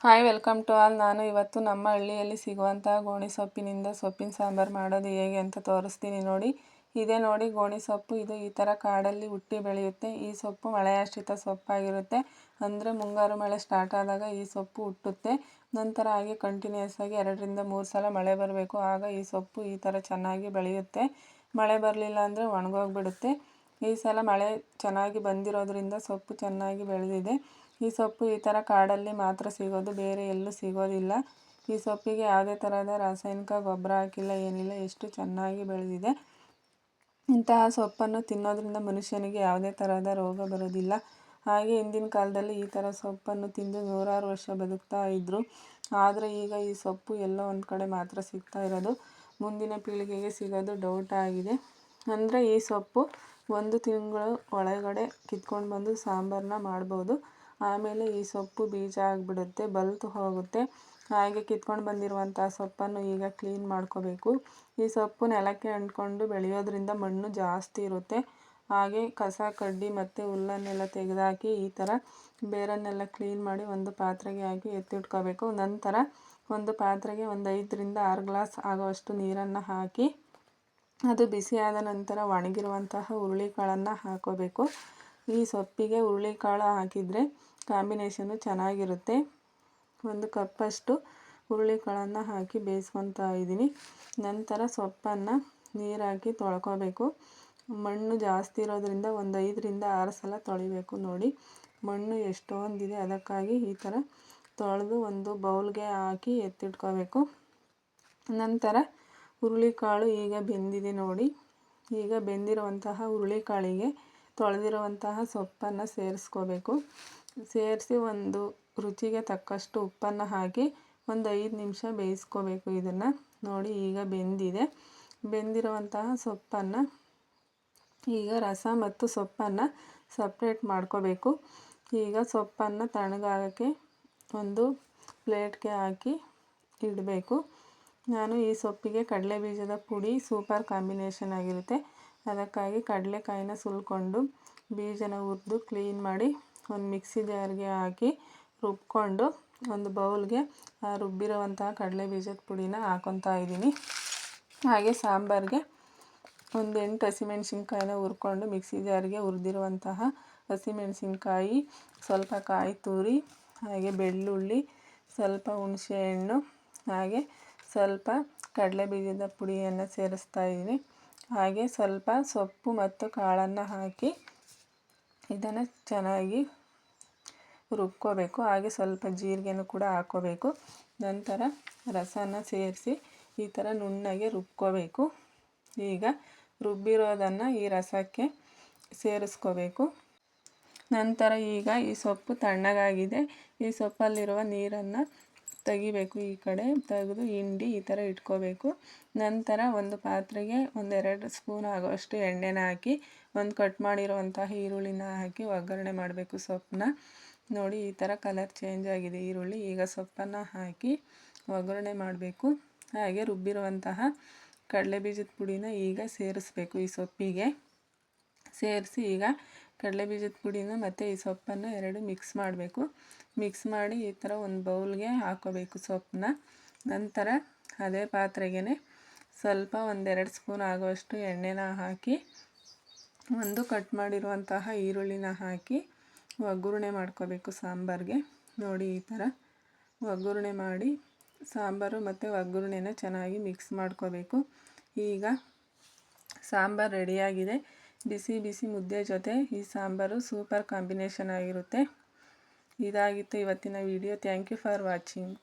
Hi welcome to all ನಾನು ಇವತ್ತು ನಮ್ಮ ಹಳ್ಳಿಯಲ್ಲಿ ಸಿಗುವಂತಹ ಗೋಣಿ ಸೊಪ್ಪಿನಿಂದ ಸೊಪ್ಪಿನ ಸಾಂಬಾರು ಮಾಡೋದು ಹೇಗೆ ಅಂತ ತೋರಿಸ್ತೀನಿ ನೋಡಿ. ಇದೇ ನೋಡಿ, ಗೋಣಿ ಸೊಪ್ಪು. ಇದು ಈ ಥರ ಕಾಡಲ್ಲಿ ಹುಟ್ಟಿ ಬೆಳೆಯುತ್ತೆ. ಈ ಸೊಪ್ಪು ಮಳೆಯಾಶ್ರಿತ ಸೊಪ್ಪಾಗಿರುತ್ತೆ. ಅಂದರೆ ಮುಂಗಾರು ಮಳೆ ಸ್ಟಾರ್ಟ್ ಆದಾಗ ಈ ಸೊಪ್ಪು ಹುಟ್ಟುತ್ತೆ. ನಂತರ ಹಾಗೆ ಕಂಟಿನ್ಯೂಸ್ ಆಗಿ ಎರಡರಿಂದ ಮೂರು ಸಲ ಮಳೆ ಬರಬೇಕು. ಆಗ ಈ ಸೊಪ್ಪು ಈ ಥರ ಚೆನ್ನಾಗಿ ಬೆಳೆಯುತ್ತೆ. ಮಳೆ ಬರಲಿಲ್ಲ ಅಂದರೆ ಒಣಗೋಗ್ಬಿಡುತ್ತೆ. ಈ ಸಲ ಮಳೆ ಚೆನ್ನಾಗಿ ಬಂದಿರೋದ್ರಿಂದ ಸೊಪ್ಪು ಚೆನ್ನಾಗಿ ಬೆಳೆದಿದೆ. ಈ ಸೊಪ್ಪು ಈ ಥರ ಕಾಡಲ್ಲಿ ಮಾತ್ರ ಸಿಗೋದು, ಬೇರೆ ಎಲ್ಲೂ ಸಿಗೋದಿಲ್ಲ. ಈ ಸೊಪ್ಪಿಗೆ ಯಾವುದೇ ಥರದ ರಾಸಾಯನಿಕ ಗೊಬ್ಬರ ಹಾಕಿಲ್ಲ, ಏನಿಲ್ಲ, ಎಷ್ಟು ಚೆನ್ನಾಗಿ ಬೆಳೆದಿದೆ. ಇಂತಹ ಸೊಪ್ಪನ್ನು ತಿನ್ನೋದ್ರಿಂದ ಮನುಷ್ಯನಿಗೆ ಯಾವುದೇ ಥರದ ರೋಗ ಬರೋದಿಲ್ಲ. ಹಾಗೆ ಹಿಂದಿನ ಕಾಲದಲ್ಲಿ ಈ ಥರ ಸೊಪ್ಪನ್ನು ತಿಂದು ನೂರಾರು ವರ್ಷ ಬದುಕ್ತಾ ಇದ್ದರು ಆದರೆ ಈಗ ಈ ಸೊಪ್ಪು ಎಲ್ಲೋ ಒಂದು ಕಡೆ ಮಾತ್ರ ಸಿಗ್ತಾ ಇರೋದು. ಮುಂದಿನ ಪೀಳಿಗೆಗೆ ಸಿಗೋದು ಡೌಟ್ ಆಗಿದೆ. ಅಂದರೆ ಈ ಸೊಪ್ಪು ಒಂದು ತಿಂಗಳು ಒಳಗಡೆ ಕಿತ್ಕೊಂಡು ಬಂದು ಸಾಂಬಾರನ್ನ ಮಾಡ್ಬೋದು. ಆಮೇಲೆ ಈ ಸೊಪ್ಪು ಬೀಜ ಆಗಿಬಿಡುತ್ತೆ, ಬಲ್ತು ಹೋಗುತ್ತೆ. ಹಾಗೆ ಕಿತ್ಕೊಂಡು ಬಂದಿರುವಂಥ ಸೊಪ್ಪನ್ನು ಈಗ ಕ್ಲೀನ್ ಮಾಡ್ಕೋಬೇಕು. ಈ ಸೊಪ್ಪು ನೆಲಕ್ಕೆ ಅಂಟ್ಕೊಂಡು ಬೆಳೆಯೋದ್ರಿಂದ ಮಣ್ಣು ಜಾಸ್ತಿ ಇರುತ್ತೆ. ಹಾಗೆ ಕಸ, ಕಡ್ಡಿ ಮತ್ತು ಹುಲ್ಲನ್ನೆಲ್ಲ ತೆಗೆದಾಕಿ ಈ ಥರ ಬೇರನ್ನೆಲ್ಲ ಕ್ಲೀನ್ ಮಾಡಿ ಒಂದು ಪಾತ್ರೆಗೆ ಹಾಕಿ ಎತ್ತಿಟ್ಕೋಬೇಕು. ನಂತರ ಒಂದು ಪಾತ್ರೆಗೆ ಒಂದು ಐದರಿಂದ ಆರು ಗ್ಲಾಸ್ ಆಗೋವಷ್ಟು ನೀರನ್ನು ಹಾಕಿ ಅದು ಬಿಸಿಯಾದ ನಂತರ ಒಣಗಿರುವಂತಹ ಹುರುಳಿಕಾಳನ್ನು ಹಾಕೋಬೇಕು. ಈ ಸೊಪ್ಪಿಗೆ ಹುರುಳಿಕಾಳು ಹಾಕಿದರೆ ಕಾಂಬಿನೇಷನು ಚೆನ್ನಾಗಿರುತ್ತೆ. ಒಂದು ಕಪ್ಪಷ್ಟು ಹುರುಳಿಕಾಳನ್ನು ಹಾಕಿ ಬೇಯಿಸ್ಕೊತಾ ಇದ್ದೀನಿ. ನಂತರ ಸೊಪ್ಪನ್ನು ನೀರಾಕಿ ತೊಳ್ಕೊಬೇಕು. ಮಣ್ಣು ಜಾಸ್ತಿ ಇರೋದರಿಂದ ಒಂದು ಐದರಿಂದ ಆರು ಸಲ ತೊಳಿಬೇಕು ನೋಡಿ. ಮಣ್ಣು ಎಷ್ಟೊಂದಿದೆ ಅದಕ್ಕಾಗಿ ಈ ಥರ ತೊಳೆದು ಒಂದು ಬೌಲ್ಗೆ ಹಾಕಿ ಎತ್ತಿಟ್ಕೋಬೇಕು. ನಂತರ ಹುರುಳಿಕಾಳು ಈಗ ಬೆಂದಿದೆ ನೋಡಿ. ಈಗ ಬೆಂದಿರುವಂತಹ ಹುರುಳಿಕಾಳಿಗೆ ತೊಳೆದಿರುವಂತಹ ಸೊಪ್ಪನ್ನು ಸೇರಿಸ್ಕೋಬೇಕು. ಸೇರಿಸಿ ಒಂದು ರುಚಿಗೆ ತಕ್ಕಷ್ಟು ಉಪ್ಪನ್ನು ಹಾಕಿ ಒಂದು ಐದು ನಿಮಿಷ ಬೇಯಿಸ್ಕೋಬೇಕು ಇದನ್ನು. ನೋಡಿ ಈಗ ಬೆಂದಿದೆ. ಬೆಂದಿರುವಂತಹ ಸೊಪ್ಪನ್ನು ಈಗ ರಸ ಮತ್ತು ಸೊಪ್ಪನ್ನು ಸಪ್ರೇಟ್ ಮಾಡ್ಕೋಬೇಕು. ಈಗ ಸೊಪ್ಪನ್ನು ತಣ್ಣಗಾಗೋಕ್ಕೆ ಒಂದು ಪ್ಲೇಟ್ಗೆ ಹಾಕಿ ಇಡಬೇಕು. ನಾನು ಈ ಸೊಪ್ಪಿಗೆ ಕಡಲೆ ಬೀಜದ ಪುಡಿ ಸೂಪರ್ ಕಾಂಬಿನೇಷನ್ ಆಗಿರುತ್ತೆ. ಅದಕ್ಕಾಗಿ ಕಡಲೆಕಾಯಿನ ಸುಲ್ಕೊಂಡು ಬೀಜನ ಹುರಿದು ಕ್ಲೀನ್ ಮಾಡಿ ಒಂದು ಮಿಕ್ಸಿ ಜಾರ್ಗೆ ಹಾಕಿ ರುಬ್ಕೊಂಡು ಒಂದು ಬೌಲ್ಗೆ ಆ ರುಬ್ಬಿರುವಂತಹ ಕಡಲೆ ಬೀಜದ ಪುಡಿನ ಹಾಕೊತಾ ಇದ್ದೀನಿ. ಹಾಗೆ ಸಾಂಬಾರಿಗೆ ಒಂದು ಎಂಟು ಹಸಿಮೆಣ್ಸಿನ್ಕಾಯಿನ ಹುರ್ಕೊಂಡು ಮಿಕ್ಸಿ ಜಾರಿಗೆ ಹುರಿದಿರುವಂತಹ ಹಸಿಮೆಣಸಿನ್ಕಾಯಿ, ಸ್ವಲ್ಪ ಕಾಯಿ ತುರಿ, ಹಾಗೆ ಬೆಳ್ಳುಳ್ಳಿ, ಸ್ವಲ್ಪ ಹುಣಸೆಹಣ್ಣು ಹಾಗೆ ಸ್ವಲ್ಪ ಕಡಲೆ ಬೀಜದ ಪುಡಿಯನ್ನು ಸೇರಿಸ್ತಾ ಇದ್ದೀನಿ. ಹಾಗೆ ಸ್ವಲ್ಪ ಸೊಪ್ಪು ಮತ್ತು ಕಾಳನ್ನು ಹಾಕಿ ಇದನ್ನು ಚೆನ್ನಾಗಿ ರುಬ್ಕೋಬೇಕು. ಹಾಗೆ ಸ್ವಲ್ಪ ಜೀರಿಗೆನೂ ಕೂಡ ಹಾಕ್ಕೋಬೇಕು ನಂತರ ರಸನ ಸೇರಿಸಿ ಈ ಥರ ನುಣ್ಣಗೆ ರುಬ್ಕೋಬೇಕು. ಈಗ ರುಬ್ಬಿರೋದನ್ನು ಈ ರಸಕ್ಕೆ ಸೇರಿಸ್ಕೋಬೇಕು. ನಂತರ ಈಗ ಈ ಸೊಪ್ಪು ತಣ್ಣಗಾಗಿದೆ. ಈ ಸೊಪ್ಪಲ್ಲಿರುವ ನೀರನ್ನು ತೆಗಿಬೇಕು ಈ ಕಡೆ. ತೆಗೆದು ಹಿಂಡಿ ಈ ಥರ ಇಟ್ಕೋಬೇಕು. ನಂತರ ಒಂದು ಪಾತ್ರೆಗೆ ಒಂದೆರಡು ಸ್ಪೂನ್ ಆಗೋಷ್ಟು ಎಣ್ಣೆನ ಹಾಕಿ, ಒಂದು ಕಟ್ ಮಾಡಿರುವಂತಹ ಈರುಳ್ಳಿನ ಹಾಕಿ ಒಗ್ಗರಣೆ ಮಾಡಬೇಕು ಸೊಪ್ಪನ್ನ. ನೋಡಿ ಈ ಥರ ಕಲರ್ ಚೇಂಜ್ ಆಗಿದೆ ಈರುಳ್ಳಿ. ಈಗ ಸೊಪ್ಪನ್ನು ಹಾಕಿ ಒಗ್ಗರಣೆ ಮಾಡಬೇಕು. ಹಾಗೆ ರುಬ್ಬಿರುವಂತಹ ಕಡಲೆ ಬೀಜದ ಪುಡಿನ ಈಗ ಸೇರಿಸ್ಬೇಕು ಈ ಸೊಪ್ಪಿಗೆ. ಸೇರಿಸಿ ಈಗ ಕಡಲೆ ಬೀಜದ ಪುಡಿನ ಮತ್ತು ಈ ಸೊಪ್ಪನ್ನು ಎರಡು ಮಿಕ್ಸ್ ಮಾಡಬೇಕು. ಮಿಕ್ಸ್ ಮಾಡಿ ಈ ಥರ ಒಂದು ಬೌಲ್ಗೆ ಹಾಕೋಬೇಕು ಸೊಪ್ಪನ್ನ. ನಂತರ ಅದೇ ಪಾತ್ರೆಗೆ ಸ್ವಲ್ಪ ಒಂದೆರಡು ಸ್ಪೂನ್ ಆಗುವಷ್ಟು ಎಣ್ಣೆನ ಹಾಕಿ, ಒಂದು ಕಟ್ ಮಾಡಿರುವಂತಹ ಈರುಳ್ಳಿನ ಹಾಕಿ ಒಗ್ಗರಣೆ ಮಾಡ್ಕೋಬೇಕು ಸಾಂಬಾರಿಗೆ. ನೋಡಿ ಈ ಥರ ಒಗ್ಗರಣೆ ಮಾಡಿ ಸಾಂಬಾರು ಮತ್ತು ಒಗ್ಗರಣೆನ ಚೆನ್ನಾಗಿ ಮಿಕ್ಸ್ ಮಾಡ್ಕೋಬೇಕು. ಈಗ ಸಾಂಬಾರು ರೆಡಿಯಾಗಿದೆ ಬಿಸಿ ಬಿಸಿ ಮುದ್ದೆ ಜೊತೆ ಈ ಸಾಂಬಾರು ಸೂಪರ್ ಕಾಂಬಿನೇಷನ್ ಆಗಿರುತ್ತೆ. ಇದಾಗಿತ್ತು ಇವತ್ತಿನ video. Thank you for watching